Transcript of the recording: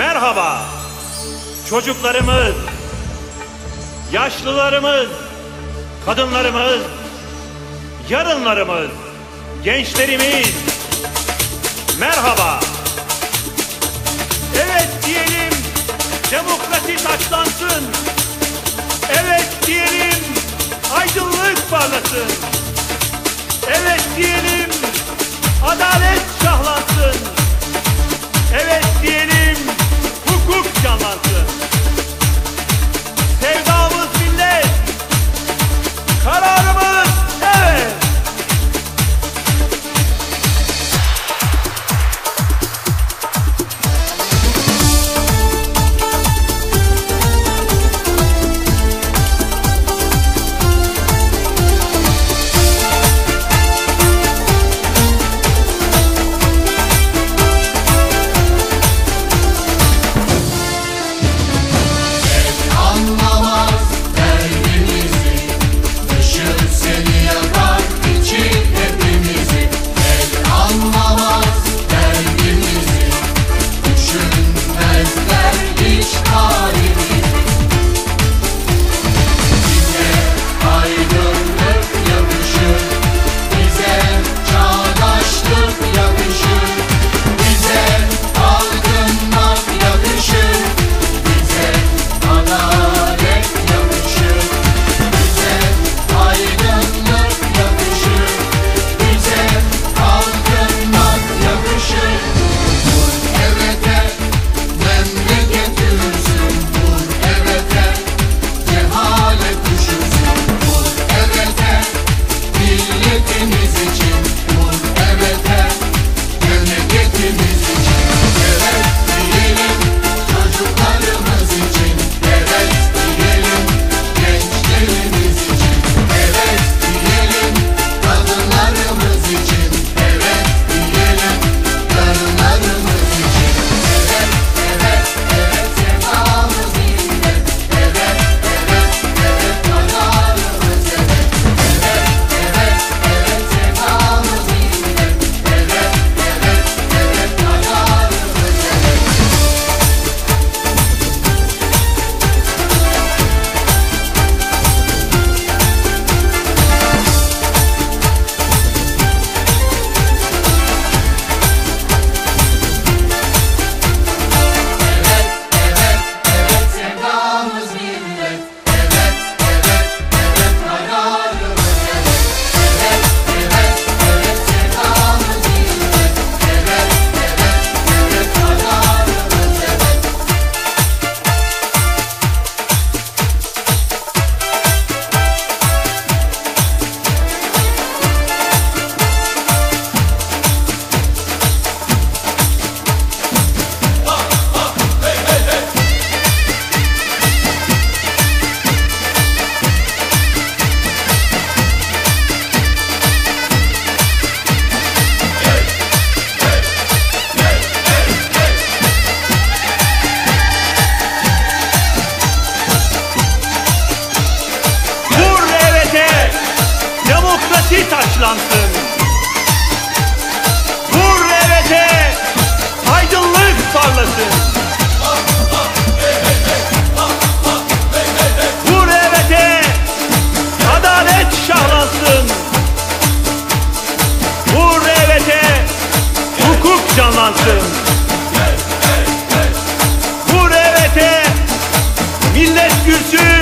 Merhaba. Çocuklarımız, yaşlılarımız, kadınlarımız, yarınlarımız, gençlerimiz. Merhaba. Evet diyelim demokrasi taşlansın. Evet diyelim aydınlık parlasın. Evet diyelim adalet vasi taşlansın. Vur evet'e aydınlık parlasın. Vur evet'e adalet şahlansın. Vur evet'e hukuk canlansın. Vur evet'e millet gülsün.